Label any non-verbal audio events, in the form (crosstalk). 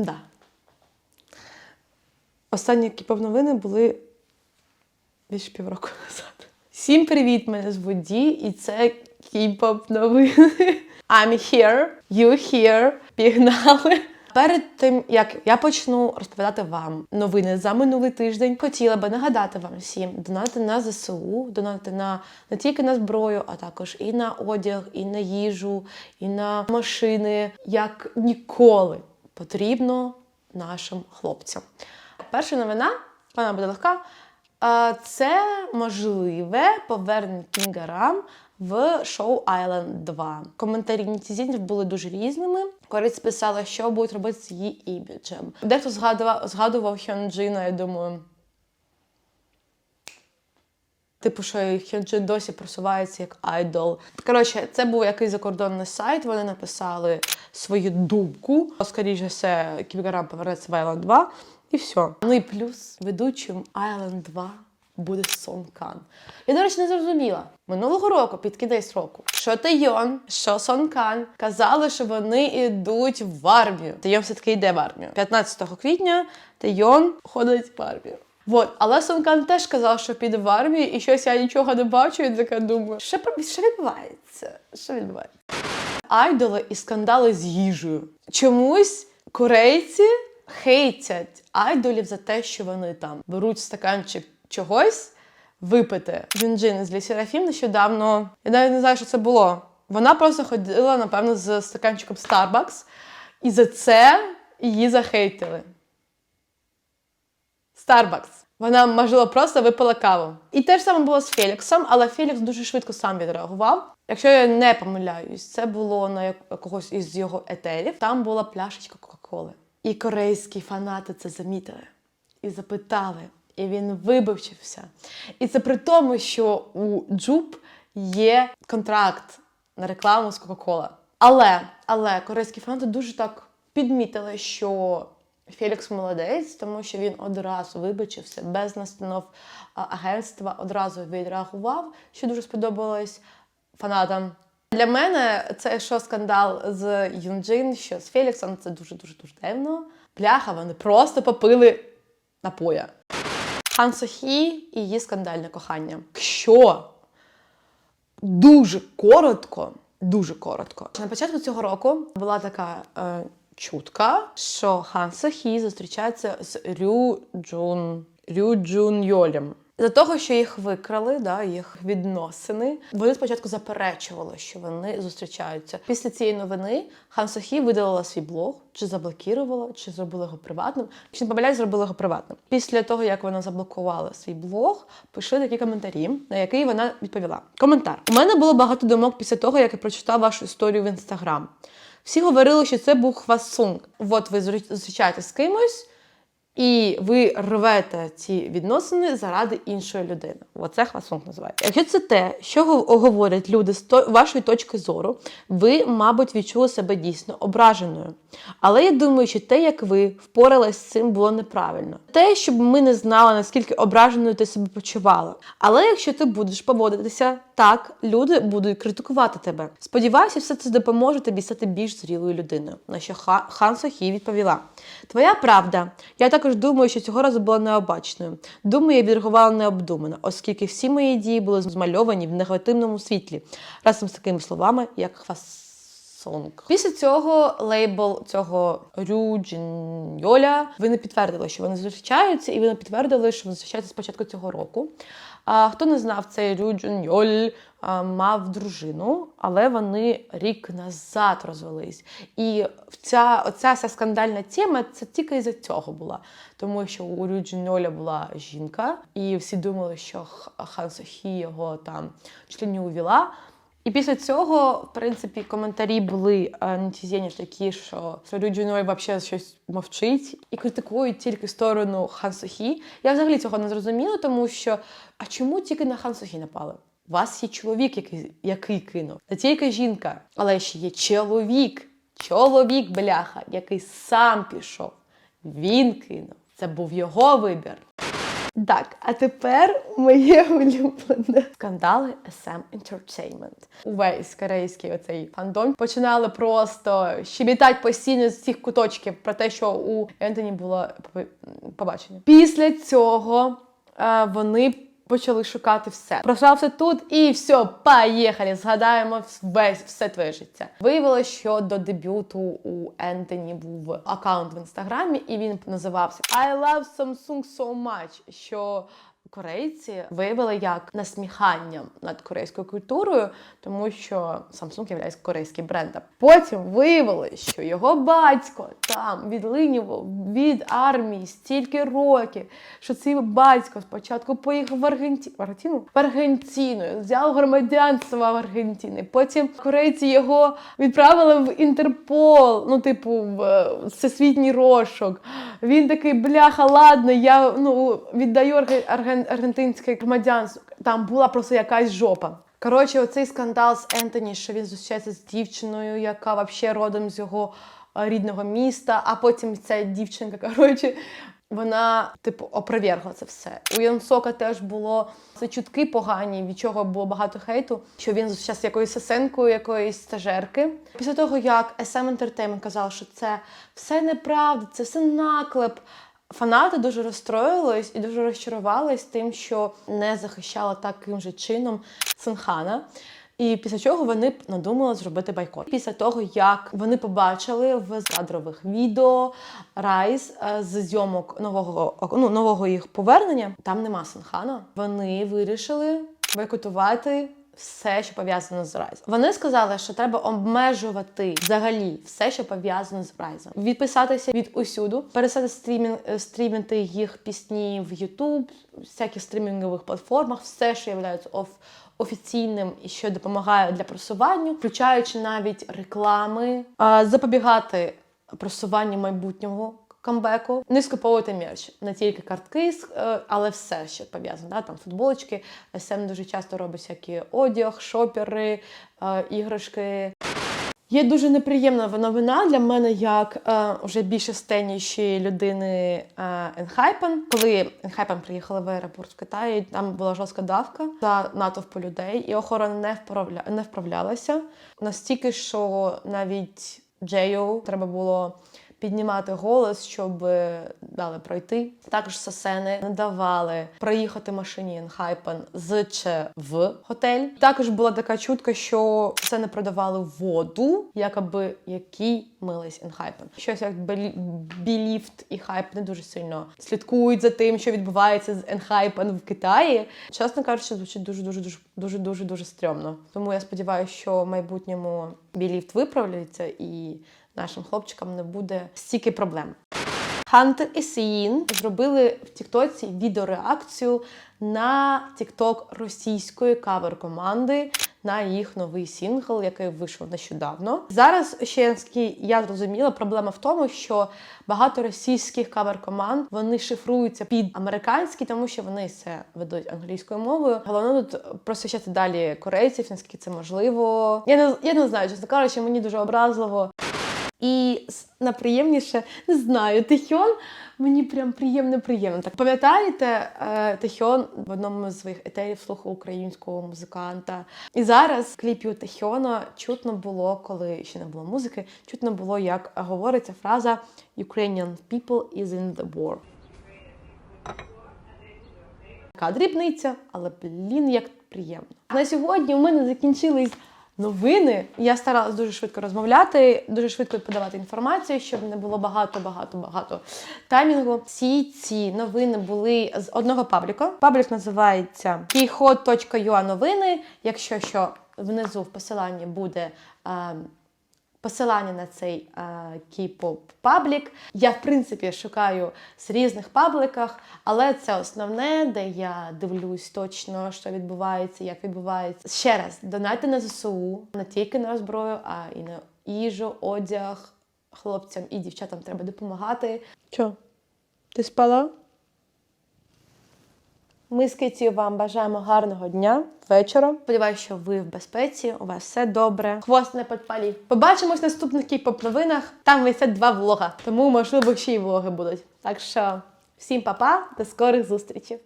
Да. Останні кіпов новини були більше півроку (laughs) назад. Всім привіт! Мене звуть Ді, і це кіп новини. I'm here, you here. Пігнали. Перед тим як я почну розповідати вам новини за минулий тиждень, хотіла би нагадати вам всім донати на ЗСУ, донати на не тільки на зброю, а також і на одяг, і на їжу, і на машини, як ніколи потрібно нашим хлопцям. Перша новина, вона буде легка. Це можливе повернення Кінга Рам в шоу Island 2. Коментарі нетізінів були дуже різними. Кориць писала, що будуть робити з її іміджем. Дехто згадував, згадував Хьонджина, я думаю. Типу, що Хьонджин досі просувається як айдол. Коротше, це був якийсь закордонний сайт. Вони написали свою думку. Скоріше все, Ківгарам повернеться в Island 2, і все. Ну і плюс ведучим Island 2 буде Сон Кан. Я, до речі, не зрозуміла. Минулого року, під кінець року, що Тайон, що Сон Кан казали, що вони йдуть в армію. Тайон все-таки йде в армію. 15 квітня Тайон ходить в армію. Вот, але Сонкан теж казав, що піде в армію, і щось я нічого не бачу, і така думаю, що, що відбувається? Що відбувається? Айдоли і скандали з їжею. Чомусь корейці хейтять айдолів за те, що вони там беруть стаканчик чогось випити. Юнджин з Лісірафім нещодавно, я навіть не знаю, що це було. Вона просто ходила, напевно, з стаканчиком Starbucks, і за це її захейтили. Starbucks. Вона, можливо, просто випила каву. І те ж саме було з Феліксом, але Фелікс дуже швидко сам відреагував. Якщо я не помиляюсь, це було на якогось із його етерів. Там була пляшечка Кока-Коли. І корейські фанати це замітили і запитали. І він вибивчився. І це при тому, що у Джуб є контракт на рекламу з Кока-Кола. Але, але корейські фанати дуже так підмітили, що Фелікс молодець, тому що він одразу вибачився, без настанов агентства одразу відреагував, що дуже сподобалось фанатам. Для мене це що скандал з Юнджин, що з Феліксом, це дуже дуже дуже дивно. Бляха, вони просто попили напоя. Хан Сохі і її скандальне кохання. Якщо дуже коротко, дуже коротко. На початку цього року була така е, чутка, що Хан Сохі зустрічається з Рю Джун, Рю Джун Йолем. За того, що їх викрали, да, їх відносини, вони спочатку заперечували, що вони зустрічаються. Після цієї новини Хан Сохі видалила свій блог, чи заблокувала, чи зробила його приватним. Якщо не помиляюсь, зробила його приватним. Після того, як вона заблокувала свій блог, пішли такі коментарі, на який вона відповіла. Коментар: у мене було багато думок після того, як я прочитав вашу історію в інстаграм. Всі говорили, що це був хвасунг. От ви зустрічаєтесь з кимось. І ви рвете ці відносини заради іншої людини. Оце хвасунг називається. Якщо це те, що говорять люди з вашої точки зору, ви, мабуть, відчули себе дійсно ображеною. Але я думаю, що те, як ви впоралась з цим, було неправильно. Те, щоб ми не знали, наскільки ображеною ти себе почувала. Але якщо ти будеш поводитися так, люди будуть критикувати тебе. Сподіваюся, все це допоможе тобі стати більш зрілою людиною. На що Ха- Хан Сохі відповіла: Твоя правда. Я також думаю, що цього разу була необачною. Думаю, я відреагувала необдумано, оскільки всі мої дії були змальовані в негативному світлі, разом з такими словами, як хвасонг. Після цього лейбл цього Рюджіньоля, вони підтвердили, що вони зустрічаються, і вони підтвердили, що вони зустрічаються з початку цього року. А, хто не знав, цей Рюджін Йоль мав дружину, але вони рік назад розвелись. І ця, оця вся скандальна тема це тільки із-за цього була. Тому що у Рюджін Йоля була жінка, і всі думали, що Хан Сохі його там членів увіла. І після цього, в принципі, коментарі були е, такі, що Рю Джуной взагалі щось мовчить і критикують тільки сторону Хан Сохі. Я взагалі цього не зрозуміла, тому що а чому тільки на Хан Сохі напали? У вас є чоловік, який, який кинув, не тільки жінка, але ще є чоловік, чоловік, бляха, який сам пішов. Він кинув. Це був його вибір. Так, а тепер моє (laughs) улюблене скандали SM Entertainment. Увесь корейський оцей фандом починали просто щебітати постійно з цих куточків про те, що у Ентоні було побачення. Після цього е, вони. Почали шукати все. Прожався тут і все, поїхали. Згадаємо весь все твоє життя. Виявилося, що до дебюту у Ентоні був аккаунт в інстаграмі, і він називався I love Samsung so much. Що корейці виявили як насміхання над корейською культурою, тому що Samsung є корейським брендом. Потім виявили, що його батько там відлинював від армії стільки років, що цей батько спочатку поїхав в Аргенті... в Аргентину? В Аргентину, взяв громадянство в Аргентини. Потім корейці його відправили в Інтерпол, ну, типу, в е, всесвітній розшук. Він такий, бляха, ладно, я ну, віддаю арге- арген- аргентинське громадянство. Там була просто якась жопа. Коротше, оцей скандал з Ентоні, що він зустрічається з дівчиною, яка взагалі родом з його е, рідного міста, а потім ця дівчинка, (laughs) коротше, вона, типу, опровергла це все. У Янсока теж було це чутки погані, від чого було багато хейту, що він зустрічався якоюсь сесенкою, якоїсь стажерки. Після того, як SM Entertainment казав, що це все неправда, це все наклеп. Фанати дуже розстроїлись і дуже розчарувались тим, що не захищала таким же чином Синхана. І після чого вони надумали зробити бойкот. Після того, як вони побачили в кадрових відео Райс е, з зйомок нового ну, нового їх повернення, там нема Синхана. Вони вирішили бойкотувати. Все, що пов'язано з Райзом. Вони сказали, що треба обмежувати взагалі все, що пов'язано з Райзом. Відписатися від усюду, перестати стрімінг, е, стрімити їх пісні в YouTube, всяких стрімінгових платформах, все, що є оф, офіційним і що допомагає для просування, включаючи навіть реклами, запобігати просуванню майбутнього камбеку, не скуповувати мерч, не тільки картки, е, але все, що пов'язано. Да? Там футболочки, SM дуже часто робить всякі одяг, шопери, е, іграшки. Є дуже неприємна новина для мене, як е, вже більше стеніші людини е, Енхайпен. Коли Енхайпен приїхали в аеропорт в Китаї, там була жорстка давка за натовпу людей, і охорона не вправля... не вправлялася. Настільки, що навіть Джею треба було піднімати голос, щоб е, дали пройти. Також сасени не давали проїхати машині Енхайпен з чи в готель. Також була така чутка, що сасени продавали воду, якоби який мились Енхайпен. Щось як Біліфт і Хайп не дуже сильно слідкують за тим, що відбувається з Енхайпен в Китаї. Чесно кажучи, звучить дуже дуже дуже дуже дуже дуже стрьомно. Тому я сподіваюся, що в майбутньому Біліфт виправляється і нашим хлопчикам не буде стільки проблем. Хантер і Сіїн зробили в Тіктоці відеореакцію на Тікток російської кавер-команди на їх новий сингл, який вийшов нещодавно. Зараз ще я зрозуміла, проблема в тому, що багато російських кавер-команд вони шифруються під американські, тому що вони це ведуть англійською мовою. Головне тут просвіщати далі корейців, наскільки це можливо. Я не я не знаю, чесно кажучи, мені дуже образливо. І наприємніше, не знаю, Тихьон мені прям приємно приємно. Так пам'ятаєте, е, Тихьон в одному з своїх етерів слухав українського музиканта. І зараз кліпі у Тихьона чутно було, коли ще не було музики, чутно було, як говориться фраза Ukrainian people is in the war. Така дрібниця, але блін, як приємно. На сьогодні у мене закінчились новини. Я старалась дуже швидко розмовляти, дуже швидко подавати інформацію, щоб не було багато, багато, багато таймінгу. Всі ці новини були з одного пабліка. Паблік називається keyhot.ua новини. Якщо що, внизу в посиланні буде. е, посилання на цей е, K-pop паблік. Я, в принципі, шукаю з різних пабликах, але це основне, де я дивлюсь точно, що відбувається, як відбувається. Ще раз, донайте на ЗСУ не тільки на зброю, а і на їжу, одяг. Хлопцям і дівчатам треба допомагати. Що? Ти спала? Ми з Киті вам бажаємо гарного дня, вечора. Сподіваюся, що ви в безпеці, у вас все добре. Хвост не підпалів. Побачимось в наступних кей-поп новинах. Там висять два влога, тому можливо ще й влоги будуть. Так що Всім па-па, до скорих зустрічей!